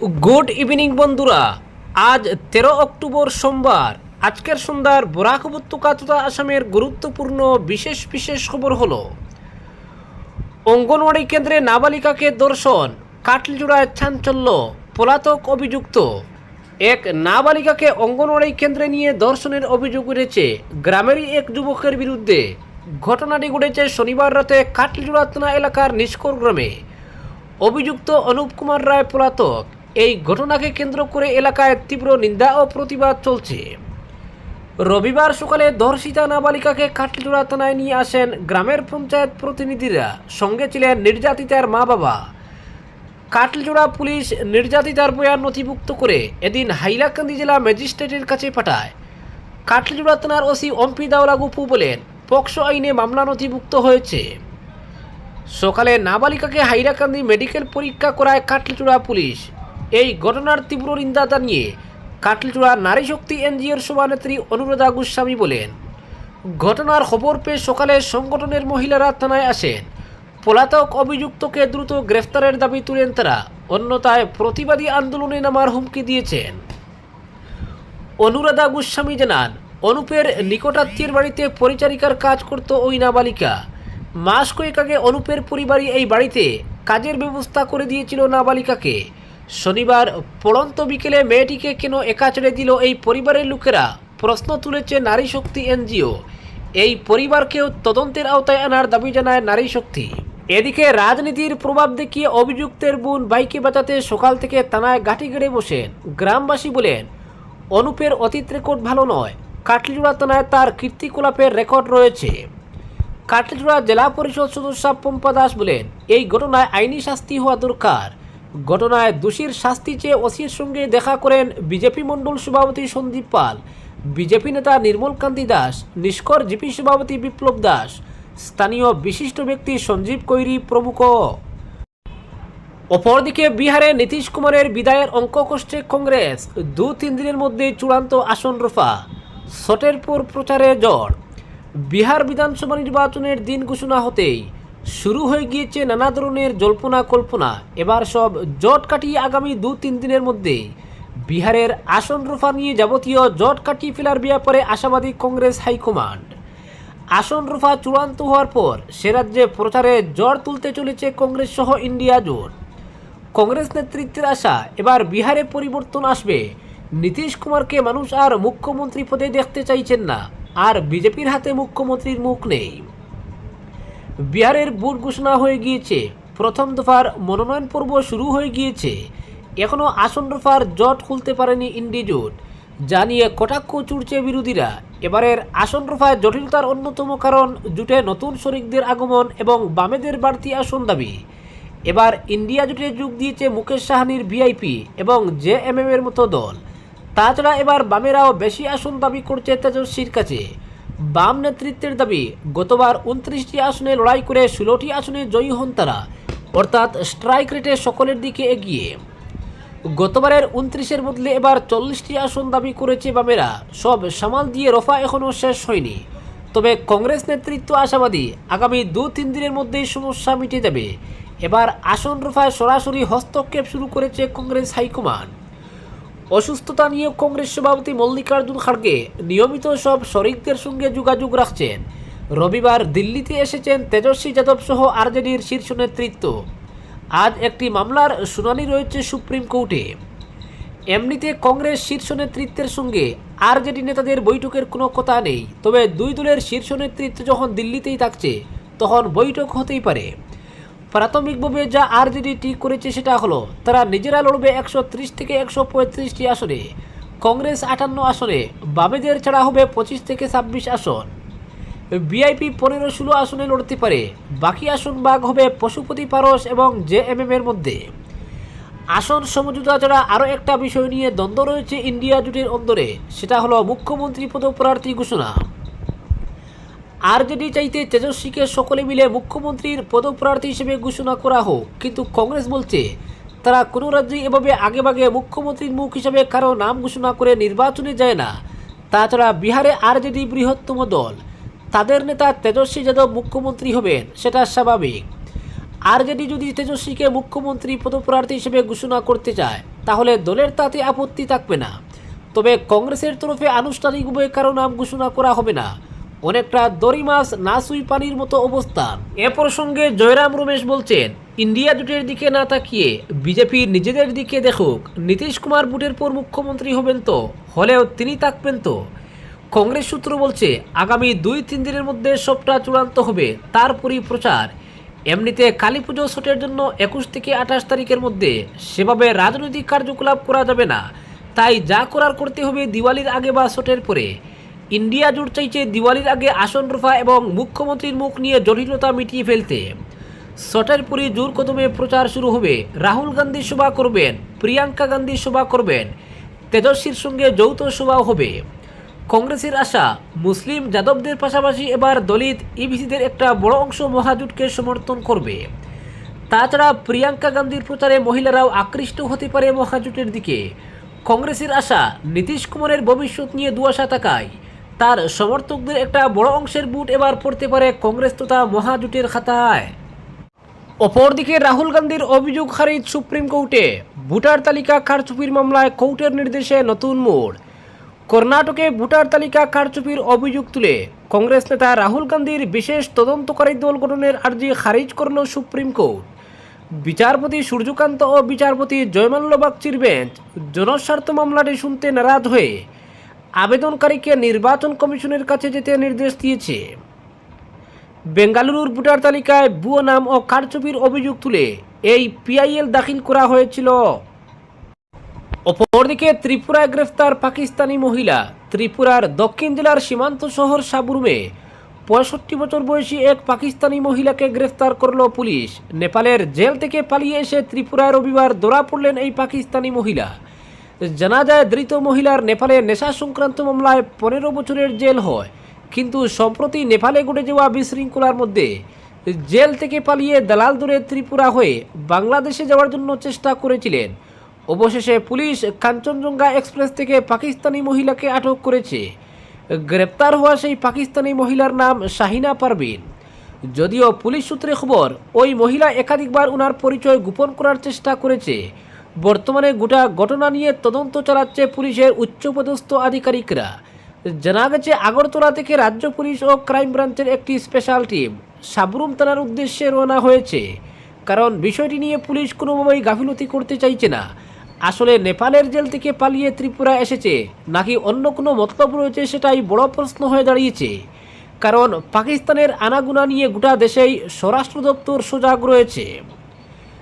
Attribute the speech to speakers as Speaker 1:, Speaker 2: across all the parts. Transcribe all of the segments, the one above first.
Speaker 1: Good evening বন্ধুরা। আজ তেরো অক্টোবর সোমবার। আজকের সন্ধ্যার বরাক উপত্যকা তথা আসামের গুরুত্বপূর্ণ বিশেষ বিশেষ খবর হলো, অঙ্গনওয়াড়ি কেন্দ্রে নাবালিকাকে দর্শন, কাটলজোড়ায় চাঞ্চল্য, পলাতক অভিযুক্ত। এক নাবালিকাকে অঙ্গনওয়াড়ি কেন্দ্রে নিয়ে দর্শনের অভিযোগ উঠেছে, গ্রামেরই এক যুবকের বিরুদ্ধে। ঘটনাটি ঘটেছে শনিবার রাতে কাটলজোড়া থানা এলাকার নিষ্কর গ্রামে। অভিযুক্ত অনুপ কুমার রায় পলাতক। এই ঘটনাকে কেন্দ্র করে এলাকায় তীব্র নিন্দা ও প্রতিবাদ চলছে। রবিবার সকালে ধর্ষিতা নাবালিকাকে কাটলিজোড়া থানায় নিয়ে আসেন গ্রামের পঞ্চায়েত প্রতিনিধিরা। সঙ্গে ছিলেন নির্যাতিতার মা বাবা কাটলিজোড়া পুলিশ নির্যাতিতার বয়ান নথিভুক্ত করে এদিন হাইলাকান্দি জেলা ম্যাজিস্ট্রেটের কাছে পাঠায়। কাটলিজোড়া থানার ওসি অম্পি দাওলা গুপু বলেন, পক্সো আইনে মামলা নথিভুক্ত হয়েছে। সকালে নাবালিকাকে হাইরাকান্দি মেডিকেল পরীক্ষা করায় কাটলিচূড়া পুলিশ এই ঘটনার তীব্র নিন্দা জানিয়ে কাটলিচূড়া নারী শক্তি এনজিওর সভানেত্রী অনুরাধা গোস্বামী বলেন, ঘটনার খবর পেয়ে সকালে সংগঠনের মহিলারা থানায় আসেন। পলাতক অভিযুক্তকে দ্রুত গ্রেফতারের দাবি তুলেন তারা। অন্যথায় প্রতিবাদী আন্দোলনে নামার হুমকি দিয়েছেন। অনুরাধা গোস্বামী জানান, অনুপের নিকটাত্মীয়ের বাড়িতে পরিচারিকার কাজ করত ওই নাবালিকা। মাস কয়েক আগে অনুপের পরিবারই এই বাড়িতে কাজের ব্যবস্থা করে দিয়েছিল নাবালিকাকে। শনিবার পড়ন্ত বিকেলে মেয়েটিকে কেন একা ছেড়ে দিল এই পরিবারের লোকেরা? প্রশ্ন তুলেছে নারী শক্তি এনজিও। এই পরিবারকেও তদন্তের আওতায় আনার দাবি জানায় নারী শক্তি। এদিকে রাজনীতির প্রভাব দেখিয়ে অভিযুক্তের বোন বাইকে বাঁচাতে সকাল থেকে থানায় গাঁটি গেড়ে বসেন। গ্রামবাসী বলেন, অনুপের অতীত রেকর্ড ভালো নয়। কাটলিজোড়া থানায় তার কীর্তিকলাপের রেকর্ড রয়েছে। কাটলিজোড়া জেলা পরিষদ সদস্য পম্পা দাস বলেন, এই ঘটনায় আইনি শাস্তি হওয়া দরকার। ঘটনায় দোষীর শাস্তি চেয়ে ওসির সঙ্গে দেখা করেন বিজেপি মণ্ডল সভাপতি সন্দীপ পাল। বিজেপি নেতা নির্মল কান্তি দাস, নিষ্কর জিপি সভাপতি বিপ্লব দাস, স্থানীয় বিশিষ্ট ব্যক্তি সঞ্জীব কৈরি প্রমুখ। অপরদিকে বিহারে নীতিশ কুমারের বিদায়ের অঙ্ক কষ্টে কংগ্রেস। দু তিন দিনের মধ্যে চূড়ান্ত আসন রফা। শটের পর প্রচারে জ্বর। বিহার বিধানসভা নির্বাচনের দিন ঘোষণা হতেই শুরু হয়ে গিয়েছে নানা ধরনের জল্পনা কল্পনা। এবার সব জট কাটিয়ে আগামী দু তিন দিনের মধ্যে বিহারের আসন রফা নিয়ে যাবতীয় জট কাটিয়ে ফেলার ব্যাপারে আশাবাদী কংগ্রেস হাইকমান্ড। আসন রফা চূড়ান্ত হওয়ার পর সে রাজ্যে প্রচারে জ্বর তুলতে চলেছে কংগ্রেস সহ ইন্ডিয়া জোট। কংগ্রেস নেতৃত্বের আশা, এবার বিহারে পরিবর্তন আসবে। নীতিশ কুমারকে মানুষ আর মুখ্যমন্ত্রী পদে দেখতে চাইছেন না, আর বিজেপির হাতে মুখ্যমন্ত্রীর মুখ নেই। বিহারের বুট ঘোষণা হয়ে গিয়েছে। প্রথম দফার মনোনয়ন পর্ব শুরু হয়ে গিয়েছে। এখনও আসন দফার জট খুলতে পারেনি ইন্ডি জোট। যা নিয়ে কটাক্ষ চুড়ছে বিরোধীরা। এবারের আসন রফায় জটিলতার অন্যতম কারণ জুটে নতুন শরিকদের আগমন এবং বামেদের বাড়তি আসন দাবি। এবার ইন্ডিয়া জুটে যোগ দিয়েছে মুকেশ সাহানির ভিআইপি এবং জে এম এর মতো দল। তাছাড়া এবার বামেরাও বেশি আসন দাবি করছে তেজস্বীর কাছে। বাম নেতৃত্বের দাবি, গতবার উনত্রিশটি আসনে লড়াই করে ষোলোটি আসনে জয়ী হন তারা। অর্থাৎ স্ট্রাইক রেটে সকলের দিকে এগিয়ে। গতবারের উনত্রিশের বদলে এবার চল্লিশটি আসন দাবি করেছে বামেরা। সব সামাল দিয়ে রফা এখনও শেষ হয়নি। তবে কংগ্রেস নেতৃত্ব আশাবাদী, আগামী দু তিন দিনের মধ্যেই সমস্যা মিটে যাবে এবার আসন রফায় সরাসরি হস্তক্ষেপ শুরু করেছে কংগ্রেস হাইকমান্ড। অসুস্থতা নিয়ে কংগ্রেস সভাপতি মল্লিকার্জুন খাড়গে নিয়মিত সব শরিকদের সঙ্গে যোগাযোগ রাখছেন। রবিবার দিল্লিতে এসেছেন তেজস্বী যাদব সহ আরজেডির শীর্ষ নেতৃত্ব। আজ একটি মামলার শুনানি রয়েছে সুপ্রিম কোর্টে। এমনিতে কংগ্রেস শীর্ষ নেতৃত্বের সঙ্গে আরজেডি নেতাদের বৈঠকের কোনো কথা নেই, তবে দুই দলের শীর্ষ নেতৃত্ব যখন দিল্লিতেই থাকছে, তখন বৈঠক হতেই পারে। প্রাথমিকভাবে যা আরজেডি ঠিক করেছে সেটা হলো, তারা নিজেরা লড়বে একশো ত্রিশ থেকে একশো পঁয়ত্রিশটি আসনে, কংগ্রেস আটান্ন আসনে, বামেদের ছাড়া হবে পঁচিশ থেকে ছাব্বিশ আসন। বিআইপি পনেরো ষোলো আসনে লড়তে পারে, বাকি আসন ভাগ হবে পশুপতি পারস এবং জে এম এর মধ্যে। আসন সমঝোতা ছাড়া আরও একটা বিষয় নিয়ে দ্বন্দ্ব রয়েছে ইন্ডিয়া জোটের অন্দরে, সেটা হলো মুখ্যমন্ত্রী পদপ্রার্থী ঘোষণা। আরজেডি চাইতে তেজস্বীকে সকলে মিলে মুখ্যমন্ত্রীর পদপ্রার্থী হিসেবে ঘোষণা করা হোক, কিন্তু কংগ্রেস বলছে তারা কোনো রাজ্যেই এভাবে আগেভাগে মুখ্যমন্ত্রীর মুখ হিসেবে কারও নাম ঘোষণা করে নির্বাচনে যায় না। তাছাড়া বিহারে আরজেডি বৃহত্তম দল, তাদের নেতা তেজস্বী যাদব মুখ্যমন্ত্রী হবেন, সেটা স্বাভাবিক। আরজেডি যদি তেজস্বীকে মুখ্যমন্ত্রী পদপ্রার্থী হিসেবে ঘোষণা করতে চায়, তাহলে দলের তাতে আপত্তি থাকবে না। তবে কংগ্রেসের তরফে আনুষ্ঠানিকভাবে কারও নাম ঘোষণা করা হবে না। অনেকটা দড়ি মাছ না সুই পানির মতো অবস্থান এ প্রসঙ্গে জয়রাম রমেশ বলছেন, ইন্ডিয়া জোটের দিকে না তাকিয়ে বিজেপি নিজেদের দিকে দেখুক, নীতিশ কুমার বুটের পর মুখ্যমন্ত্রী হবেন তো, হলেও তিনি থাকবেন তো। কংগ্রেস সূত্র বলছে, আগামী দুই তিন দিনের মধ্যে সবটা চূড়ান্ত হবে, তারপরই প্রচার। এমনিতে কালী পুজো শটের জন্য একুশ থেকে আঠাশ তারিখের মধ্যে সেভাবে রাজনৈতিক কার্যকলাপ করা যাবে না। তাই যা করার করতে হবে দিওয়ালির আগে বা শটের পরে। ইন্ডিয়া জোট চাইছে দিওয়ালির আগে আসন রফা এবং মুখ্যমন্ত্রীর মুখ নিয়ে জটিলতা মিটিয়ে ফেলতে। শটের পরই জোর কদমে প্রচার শুরু হবে। রাহুল গান্ধী সভা করবেন, প্রিয়াঙ্কা গান্ধী সভা করবেন, তেজস্বীর সঙ্গে যৌথ সভাও হবে। কংগ্রেসের আশা, মুসলিম যাদবদের পাশাপাশি এবার দলিত ইবিসিদের একটা বড় অংশ মহাজোটকে সমর্থন করবে। তাছাড়া প্রিয়াঙ্কা গান্ধীর প্রচারে মহিলারাও আকৃষ্ট হতে পারে মহাজোটের দিকে। কংগ্রেসের আশা, নীতিশ কুমারের ভবিষ্যৎ নিয়ে দুয়াশা থাকায়। তার সমর্থকদের একটা বড় অংশের বুট এবার পড়তে পারে কংগ্রেস তথা মহাজোটের খাতায়। অপরদিকে রাহুল গান্ধীর অভিযোগ খারিজ সুপ্রিম কোর্টে। ভোটার তালিকা কারচুপির মামলায় কোর্টের নির্দেশে নতুন মোড়। কর্ণাটকে ভোটার তালিকা কারচুপির অভিযোগ তুলে কংগ্রেস নেতা রাহুল গান্ধীর বিশেষ তদন্তকারী দল গঠনের আর্জি খারিজ করল সুপ্রিম কোর্ট। বিচারপতি সূর্যকান্ত ও বিচারপতি জয়মাল্য বাগচির বেঞ্চ জনস্বার্থ মামলাটি শুনতে নারাজ হয়ে আবেদনকারীকে নির্বাচন কমিশনের কাছে যেতে নির্দেশ দিয়েছে। বেঙ্গালুরুর ভোটার তালিকায় ভুয়ো নাম ও কারচুপির অভিযোগ তুলে এই পিআইএল দাখিল করা হয়েছিল। অপরদিকে ত্রিপুরায় গ্রেফতার পাকিস্তানি মহিলা। ত্রিপুরার দক্ষিণ জেলার সীমান্ত শহর সাবরুমে পঁয়ষট্টি বছর বয়সী এক পাকিস্তানি মহিলাকে গ্রেফতার করল পুলিশ। নেপালের জেল থেকে পালিয়ে এসে ত্রিপুরায় রবিবার ধরা পড়লেন এই পাকিস্তানি মহিলা। জানা যায় ধৃত মহিলার নেপালে নেশা সংক্রান্ত মামলায় পনেরো বছরের জেল হয়। কিন্তু সম্প্রতি নেপালে ঘটে যাওয়া বিশৃঙ্খলার মধ্যে জেল থেকে পালিয়ে দালাল দূরে ত্রিপুরা হয়ে বাংলাদেশে যাওয়ার জন্য চেষ্টা করেছিলেন। অবশেষে পুলিশ কাঞ্চনজঙ্ঘা এক্সপ্রেস থেকে পাকিস্তানি মহিলাকে আটক করেছে। গ্রেপ্তার হওয়া সেই পাকিস্তানি মহিলার নাম শাহিনা পারভিন। যদিও পুলিশ সূত্রে খবর, ওই মহিলা একাধিকবার ওনার পরিচয় গোপন করার চেষ্টা করেছে। বর্তমানে গোটা ঘটনা নিয়ে তদন্ত চালাচ্ছে পুলিশের উচ্চপদস্থ আধিকারিকরা। জানা গেছে, আগরতলা থেকে রাজ্য পুলিশ ও ক্রাইম ব্রাঞ্চের একটি স্পেশাল টিম সাবরুম থানার উদ্দেশ্যে রওনা হয়েছে। কারণ বিষয়টি নিয়ে পুলিশ কোনোভাবেই গাফিলতি করতে চাইছে না। আসলে নেপালের জেল থেকে পালিয়ে ত্রিপুরা এসেছে, নাকি অন্য কোনো মতলব রয়েছে সেটাই বড় প্রশ্ন হয়ে দাঁড়িয়েছে। কারণ পাকিস্তানের আনাগুনা নিয়ে গোটা দেশেই স্বরাষ্ট্র দপ্তর সজাগ রয়েছে।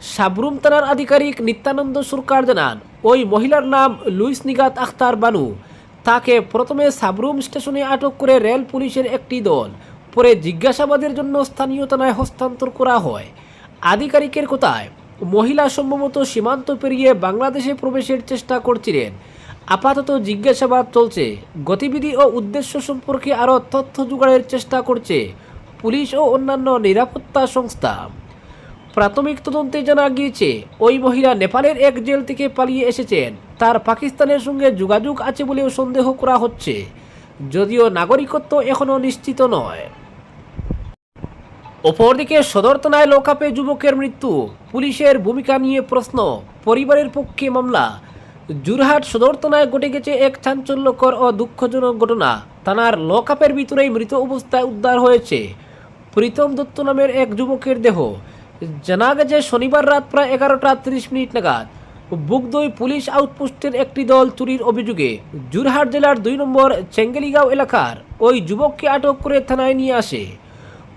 Speaker 1: সাবরুম থানার আধিকারিক নিত্যানন্দ সরকার জানান ওই মহিলার নাম লুইস নিগাত আখতার বানু। তাকে প্রথমে সাবরুম স্টেশনে আটক করে রেল পুলিশের একটি দল। পরে জিজ্ঞাসাবাদের জন্য স্থানীয় থানায় হস্তান্তর করা হয়। আধিকারিকের কথায়? মহিলা সম্ভবত সীমান্ত পেরিয়ে বাংলাদেশে প্রবেশের চেষ্টা করছিলেন। আপাতত জিজ্ঞাসাবাদ চলছে। গতিবিধি ও উদ্দেশ্য সম্পর্কে আরও তথ্য জোগাড়ের চেষ্টা করছে পুলিশ ও অন্যান্য নিরাপত্তা সংস্থা। প্রাথমিক তদন্তে জানা গিয়েছে, ওই মহিলা নেপালের এক জেল থেকে পালিয়ে এসেছেন। তার পাকিস্তানের সঙ্গে যোগাযোগ আছে বলেও সন্দেহ করা হচ্ছে, যদিও নাগরিকত্ব এখনও নিশ্চিত নয়। অপরদিকে সদর থানায় লোকাপে যুবকের মৃত্যু, পুলিশের ভূমিকা নিয়ে প্রশ্ন, পরিবারের পক্ষে মামলা। জুরহাট সদর থানায় ঘটে গেছে এক চাঞ্চল্যকর ও দুঃখজনক ঘটনা। থানার লকআপের ভিতরেই মৃত অবস্থায় উদ্ধার হয়েছে। প্রীতম দত্ত নামের এক যুবকের দেহ। জানা গেছে শনিবার রাত প্রায় এগারোটা তিরিশ মিনিট নাগাদ বুকদই পুলিশ আউটপোস্টের একটি দল চুরির অভিযোগে জুরহাট জেলার দুই নম্বর চেঙ্গেলিগাঁও এলাকার ওই যুবককে আটক করে থানায় নিয়ে আসে।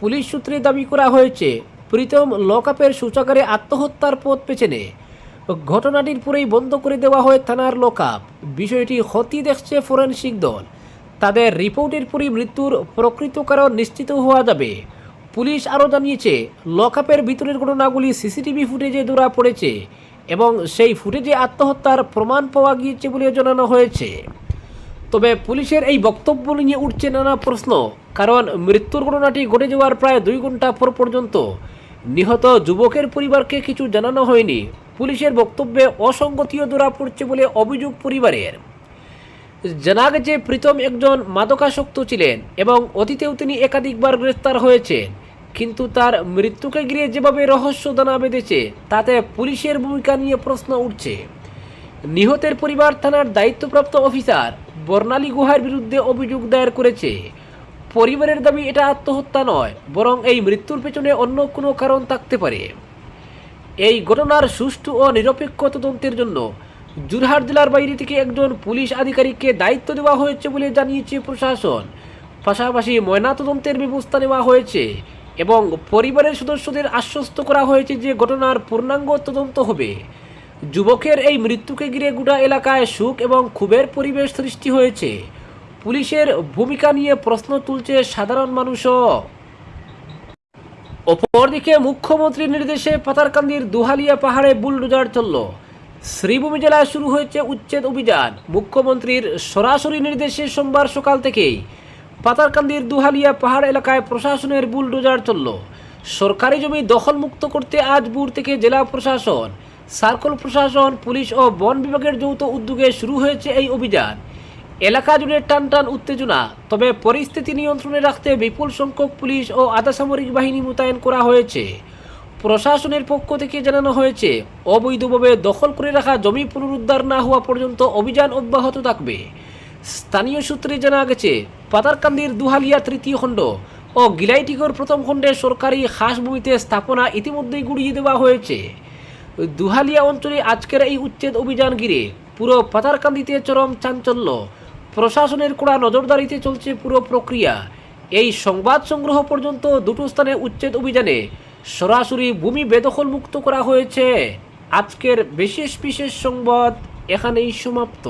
Speaker 1: পুলিশ সূত্রে দাবি করা হয়েছে, প্রীতম লকআপের শৌচাগারে আত্মহত্যার পথ পেছনে। ঘটনাটির পরেই বন্ধ করে দেওয়া হয় থানার লকআপ। বিষয়টি খতিয়ে দেখছে ফরেনসিক দল। তাদের রিপোর্টের পরই মৃত্যুর প্রকৃত কারণ নিশ্চিত হওয়া যাবে। পুলিশ আরও জানিয়েছে, লকআপের ভিতরের ঘটনাগুলি সিসিটিভি ফুটেজে ধরা পড়েছে এবং সেই ফুটেজে আত্মহত্যার প্রমাণ পাওয়া গিয়েছে বলে জানানো হয়েছে। তবে পুলিশের এই বক্তব্য নিয়ে উঠছে নানা প্রশ্ন, কারণ মৃত্যুর ঘটনাটি ঘটে যাওয়ার প্রায় দুই ঘণ্টা পর পর্যন্ত নিহত যুবকের পরিবারকে কিছু জানানো হয়নি। পুলিশের বক্তব্যে অসঙ্গতিও ধরা পড়ছে বলে অভিযোগ পরিবারের। জানা গেছে, প্রীতম একজন মাদকাসক্ত ছিলেন এবং অতীতেও তিনি একাধিকবার গ্রেফতার হয়েছেন। কিন্তু তার মৃত্যুকে ঘিরে যেভাবে রহস্য দানা বেঁধেছে, তাতে পুলিশের ভূমিকা নিয়ে প্রশ্ন উঠছে। নিহতের পরিবার থানার দায়িত্বপ্রাপ্ত অফিসার বর্ণালী গুহার বিরুদ্ধে অভিযোগ দায়ের করেছে। পরিবারের দাবি, এটা আত্মহত্যা নয়, বরং এই মৃত্যুর পেছনে অন্য কোনো কারণ থাকতে পারে। এই ঘটনার সুষ্ঠু ও নিরপেক্ষ তদন্তের জন্য জুরহাট জেলার বাইরে থেকে একজন পুলিশ আধিকারিককে দায়িত্ব দেওয়া হয়েছে বলে জানিয়েছে প্রশাসন। পাশাপাশি ময়নাতদন্তের ব্যবস্থা নেওয়া হয়েছে। এবং পরিবারের সদস্যদের আশ্বস্ত করা হয়েছে যে ঘটনার পূর্ণাঙ্গ তদন্ত হবে। যুবকের এই মৃত্যুকে ঘিরে গোটা এলাকায় সুখ এবং ক্ষোভের পরিবেশ সৃষ্টি হয়েছে। পুলিশের ভূমিকা নিয়ে প্রশ্ন তুলছে সাধারণ মানুষও। অপরদিকে মুখ্যমন্ত্রীর নির্দেশে পাতারকান্দির দুহালিয়া পাহাড়ে বুলডোজার চলল। শ্রীভূমি জেলায় শুরু হয়েছে উচ্ছেদ অভিযান। মুখ্যমন্ত্রীর সরাসরি নির্দেশে সোমবার সকাল থেকেই পাতারকান্দির দুহালিয়া পাহাড় এলাকায় প্রশাসনের বুলডোজার চলল। সরকারি জমি দখলমুক্ত করতে আজ ভোর থেকে জেলা প্রশাসন, সার্কল প্রশাসন, পুলিশ ও বন বিভাগের যৌথ উদ্যোগে শুরু হয়েছে এই অভিযান। এলাকা জুড়ে টান টান উত্তেজনা, তবে পরিস্থিতি নিয়ন্ত্রণে রাখতে বিপুল সংখ্যক পুলিশ ও আধা সামরিক বাহিনী মোতায়েন করা হয়েছে। প্রশাসনের পক্ষ থেকে জানানো হয়েছে, অবৈধভাবে দখল করে রাখা জমি পুনরুদ্ধার না হওয়া পর্যন্ত অভিযান অব্যাহত থাকবে। স্থানীয় সূত্রে জানা গেছে পাতারকান্দির দুহালিয়া তৃতীয় খণ্ড ও গিলাইটিগড় প্রথম খণ্ডে সরকারি খাস ভূমিতে স্থাপনা ইতিমধ্যেই গুড়িয়ে দেওয়া হয়েছে। দুহালিয়া অঞ্চলে আজকের এই উচ্ছেদ অভিযান ঘিরে পুরো পাতারকান্দিতে চরম চাঞ্চল্য। প্রশাসনের কড়া নজরদারিতে চলছে পুরো প্রক্রিয়া। এই সংবাদ সংগ্রহ পর্যন্ত দুটো স্থানে উচ্ছেদ অভিযানে সরাসরি ভূমি বেদখল মুক্ত করা হয়েছে। আজকের বিশেষ বিশেষ সংবাদ এখানেই সমাপ্ত।